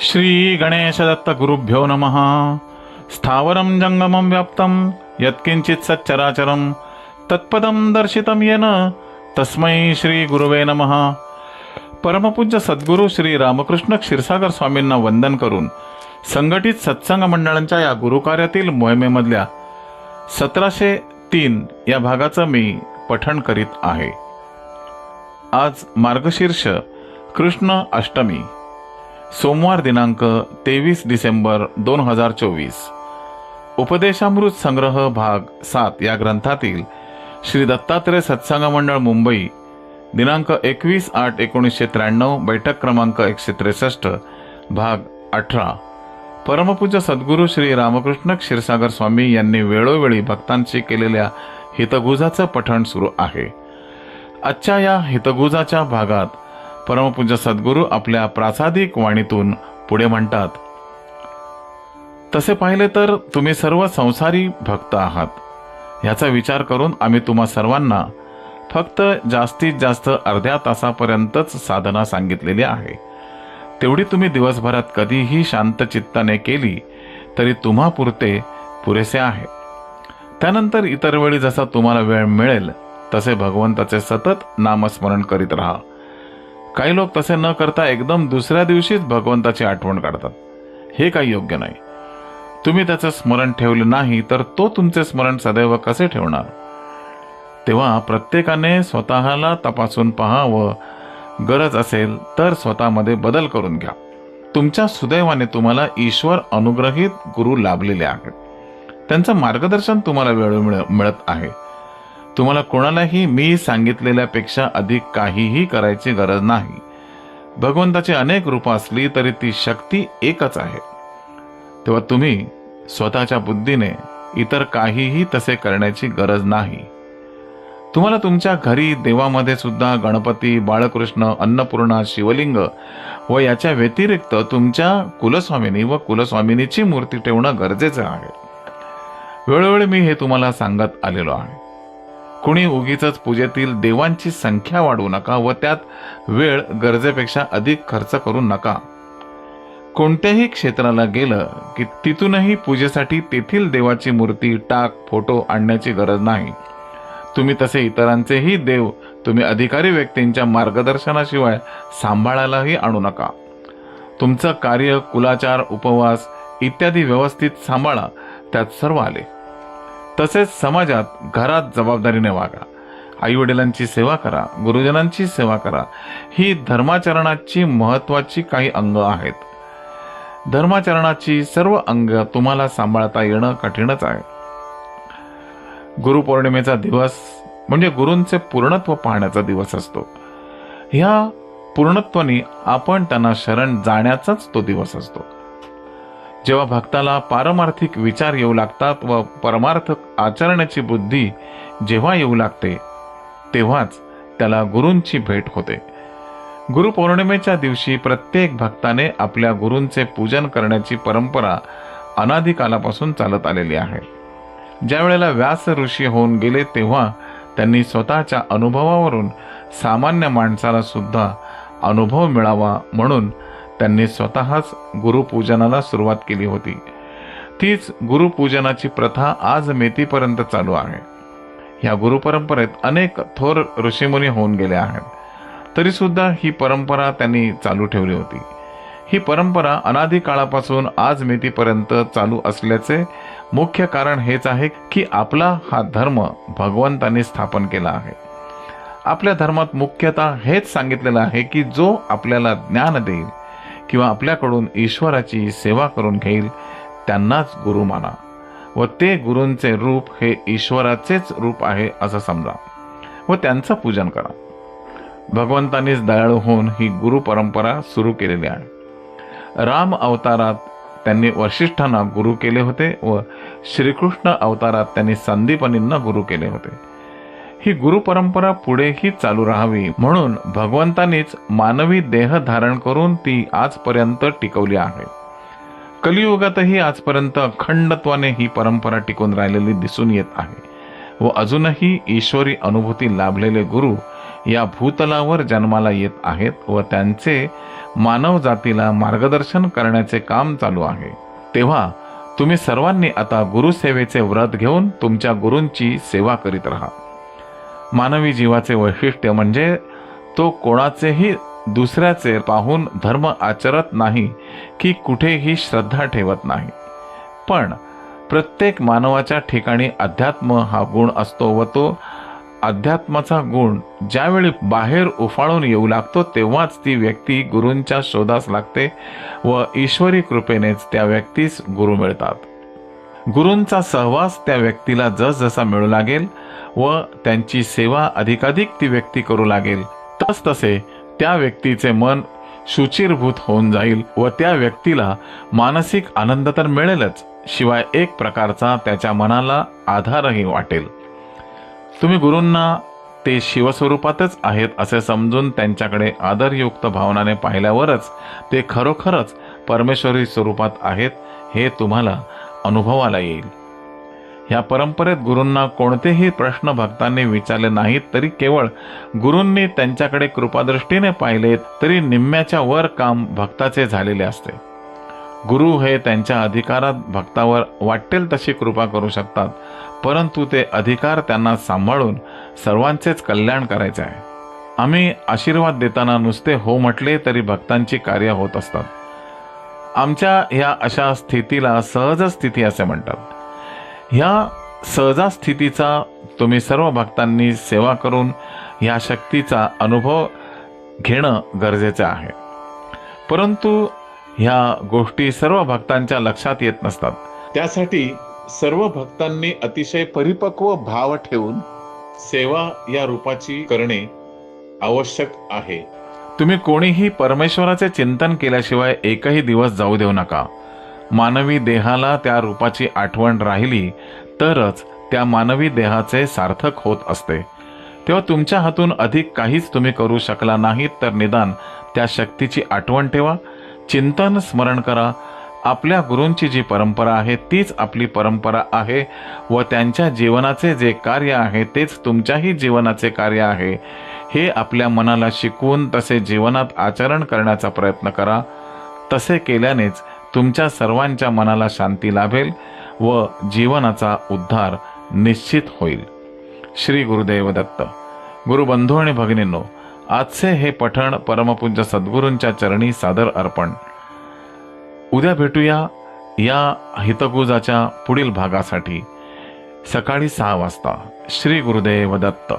श्री गणेश दत्त गुरुभ्यो नमः। स्थावरं जंगमं व्याप्तं यत्किंचित् सच्चराचरं तत्पदं दर्शितं येन तस्मै श्री गुरुवे नमः। परमपूज्य सद्गुरू श्री रामकृष्ण क्षीरसागर स्वामींना वंदन करून संघटित सत्संग मंडळांच्या या गुरुकार्यातील मोहिमेमधल्या सतराशे तीन या भागाचं मी पठण करीत आहे. आज मार्गशीर्ष कृष्ण अष्टमी. सोमवार दिनांक तेवीस डिसेंबर दोन हजार चोवीस. उपदेशामृत संग्रह भाग सात या ग्रंथातील श्री दत्तात्रय सत्संग मंडळ मुंबई दिनांक एकवीस आठ एकोणीसशे त्र्याण्णव बैठक क्रमांक एकशे त्रेसष्ट भाग अठरा. परमपूज्य सद्गुरू श्री रामकृष्ण क्षीरसागर स्वामी यांनी वेळोवेळी भक्तांशी केलेल्या हितगुजाचं पठण सुरू आहे. आजच्या या हितगुजाच्या भागात परमपूज्य सद्गुरू आपल्या प्रासादिक वाणीतून पुढे म्हणतात तसे पाहिले तर तुम्ही सर्व संसारी भक्त आहात. ह्याचा विचार करून आम्ही तुम्हा सर्वांना फक्त जास्तीत जास्त अर्ध्या तासापर्यंतच साधना सांगितलेली आहे. तेवढी तुम्ही दिवसभरात कधीही शांत चित्ताने केली तरी तुम्हा पुरते पुरेसे आहे. त्यानंतर इतर वेळी जसा तुम्हाला वेळ मिळेल तसे भगवंताचे सतत नामस्मरण करीत राहा. काही लोक तसे न करता एकदम दुसऱ्या दिवशीच भगवंताची आठवण काढतात. हे काही योग्य नाही. तुम्ही त्याचं स्मरण ठेवले नाही तर तो तुमचे स्मरण सदैव कसे ठेवणार? तेव्हा प्रत्येकाने स्वतःला तपासून पहावं. गरज असेल तर स्वतःमध्ये बदल करून घ्या. तुमच्या सुदैवाने तुम्हाला ईश्वर अनुग्रहित गुरु लाभलेले आहेत. त्यांचं मार्गदर्शन तुम्हाला वेळ मिळत आहे. तुम्हाला कोणालाही मी सांगितलेल्यापेक्षा अधिक काहीही करायची गरज नाही. भगवंताची अनेक रूपं असली तरी ती शक्ती एकच आहे. तेव्हा तुम्ही स्वतःच्या बुद्धीने इतर काहीही तसे करण्याची गरज नाही. तुम्हाला तुमच्या घरी देवामध्ये सुद्धा गणपती बाळकृष्ण अन्नपूर्णा शिवलिंग व याच्या व्यतिरिक्त तुमच्या कुलस्वामिनी व कुलस्वामिनीची मूर्ती ठेवणं गरजेचं आहे. वेळोवेळी मी हे तुम्हाला सांगत आलेलो आहे. कुणी उगीच पूजेतील देवांची संख्या वाढवू नका व त्यात वेळ गरजेपेक्षा अधिक खर्च करू नका. कोणत्याही क्षेत्राला गेलं की तिथूनही पूजेसाठी तेथील देवाची मूर्ती टाक फोटो आणण्याची गरज नाही. तुम्ही तसे इतरांचेही देव तुम्ही अधिकारी व्यक्तींच्या मार्गदर्शनाशिवाय सांभाळायलाही आणू नका. तुमचं कार्य कुलाचार उपवास इत्यादी व्यवस्थित सांभाळा त्यात सर्व आले. तसेच समाजात घरात जबाबदारीने वागा. आईवडिलांची सेवा करा गुरुजनांची सेवा करा. ही धर्माचरणाची महत्वाची काही अंग आहेत. धर्माचरणाची सर्व अंग तुम्हाला सांभाळता येणं कठीणच आहे. गुरुपौर्णिमेचा दिवस म्हणजे गुरूंचे पूर्णत्व पाहण्याचा दिवस असतो. ह्या पूर्णत्वानी आपण त्यांना शरण जाण्याचाच तो दिवस असतो. जेव्हा भक्ताला पारमार्थिक विचार येऊ लागतात व परमार्थ आचरण्याची बुद्धी जेव्हा येऊ लागते तेव्हाच त्याला गुरूंची भेट होते. गुरुपौर्णिमेच्या दिवशी प्रत्येक भक्ताने आपल्या गुरूंचे पूजन करण्याची परंपरा अनादिकालापासून चालत आलेली आहे. ज्यावेळेला व्यास ऋषी होऊन गेले तेव्हा त्यांनी स्वतःच्या अनुभवावरून सामान्य माणसाला सुद्धा अनुभव मिळावा म्हणून त्यांनी स्वतःच गुरुपूजनाला सुरुवात केली होती. तीच गुरुपूजनाची प्रथा आज मेतीपर्यंत चालू आहे. ह्या गुरुपरंपरेत अनेक थोर ऋषीमुनी होऊन गेले आहेत. तरीसुद्धा ही परंपरा त्यांनी चालू ठेवली होती. ही परंपरा अनादी काळापासून आज मेतीपर्यंत चालू असल्याचे मुख्य कारण हेच आहे की आपला हा धर्म भगवंतांनी स्थापन केला आहे. आपल्या धर्मात मुख्यतः हेच सांगितलेलं आहे की जो आपल्याला ज्ञान देईल किंवा आपल्याकडून ईश्वराची सेवा करून घेईल त्यांनाच गुरु माना. व ते गुरूंचे रूप हे ईश्वराचेच रूप आहे असं समजा. व त्यांचं पूजन करा. भगवंतांनीच दयाळू होऊन ही गुरु परंपरा सुरू केलेली आहे. राम अवतारात त्यांनी वशिष्ठांना गुरु केले होते व श्रीकृष्ण अवतारात त्यांनी संदीपनींना गुरु केले होते. ही गुरु परंपरा पुढेही चालू राहावी. म्हणून भगवंतांनीच मानवी देह धारण करून ती आजपर्यंत टिकवली आहे. कलियुगातही आजपर्यंत अखंडत्वाने ही परंपरा टिकून राहिलेली दिसून येत आहे. व अजूनही ईश्वरी अनुभूती लाभलेले गुरु या भूतलावर जन्माला येत आहेत व त्यांचे मानव जातीला मार्गदर्शन करण्याचे काम चालू आहे. तेव्हा तुम्ही सर्वांनी आता गुरुसेवेचे व्रत घेऊन तुमच्या गुरूंची सेवा करीत राहा. मानवी जीवाचे वैशिष्ट्य म्हणजे तो कोणाचेही दुसऱ्याचे पाहून धर्म आचरत नाही की कुठेही श्रद्धा ठेवत नाही. पण प्रत्येक मानवाच्या ठिकाणी अध्यात्म हा गुण असतो व तो अध्यात्माचा गुण ज्यावेळी बाहेर उफाळून येऊ लागतो तेव्हाच ती व्यक्ती गुरूंच्या शोधास लागते व ईश्वरी कृपेनेच त्या व्यक्तीस गुरु मिळतात. गुरूंचा सहवास त्या व्यक्तीला जसजसा मिळू लागेल व त्यांची सेवा अधिकाधिक ती व्यक्ती करू लागेल तसतसे त्या व्यक्तीचे मन शुचिरभूत होऊन जाईल व त्या व्यक्तीला मानसिक आनंद तर मिळेलच शिवाय एक प्रकारचा त्याच्या मनाला आधारही वाटेल. तुम्ही गुरूंना ते शिवस्वरूपातच आहेत असे समजून त्यांच्याकडे आदरयुक्त भावनाने पाहिल्यावरच ते खरोखरच परमेश्वरी स्वरूपात आहेत हे तुम्हाला अनुभवाला येईल. ह्या परंपरेत गुरूंना कोणतेही प्रश्न भक्तांनी विचारले नाहीत तरी केवळ गुरूंनी त्यांच्याकडे कृपादृष्टीने पाहिले तरी निम्म्याच्या वर काम भक्ताचे झालेले असते. गुरु हे त्यांच्या अधिकारात भक्तावर वाटेल तशी कृपा करू शकतात परंतु ते अधिकार त्यांना सांभाळून सर्वांचेच कल्याण करायचे आहे. आम्ही आशीर्वाद देताना नुसते हो म्हटले तरी भक्तांची कार्य होत असतात. आमच्या ह्या अशा स्थितीला सहज स्थिती असे म्हणतात. ह्या सहजा स्थितीचा तुम्ही सर्व भक्तांनी सेवा करून ह्या शक्तीचा अनुभव घेणं गरजेचं आहे. परंतु ह्या गोष्टी सर्व भक्तांच्या लक्षात येत नसतात. त्यासाठी सर्व भक्तांनी अतिशय परिपक्व भाव ठेवून सेवा या रूपाची करणे आवश्यक आहे. तुम्ही कोणीही परमेश्वराचे चिंतन केल्याशिवाय एकही दिवस जाऊ देऊ नका. मानवी देहाला त्या रूपाची आठवण राहिली तरच त्या मानवी देहाचे सार्थक होत असते. तेव्हा तुमच्या हातून अधिक काहीच तुम्ही करू शकला नाहीत तर निदान त्या शक्तीची आठवण ठेवा. चिंतन स्मरण करा. आपल्या गुरूंची जी परंपरा आहे तीच आपली परंपरा आहे व त्यांच्या जीवनाचे जे कार्य आहे तेच तुमच्याही जीवनाचे कार्य आहे. हे आपल्या मनाला शिकवून तसे जीवनात आचरण करण्याचा प्रयत्न करा. तसे केल्यानेच तुमच्या सर्वांच्या मनाला शांती लाभेल व जीवनाचा उद्धार निश्चित होईल. श्री गुरुदेव दत्त. गुरुबंधू आणि भगिनींनो आजचे हे पठण परमपूज्य सद्गुरूंच्या चरणी सादर अर्पण. उद्या भेटूया या हितगुजाच्या पुढील भागासाठी. सकाळी सहा वाजता. श्री गुरुदेव दत्त.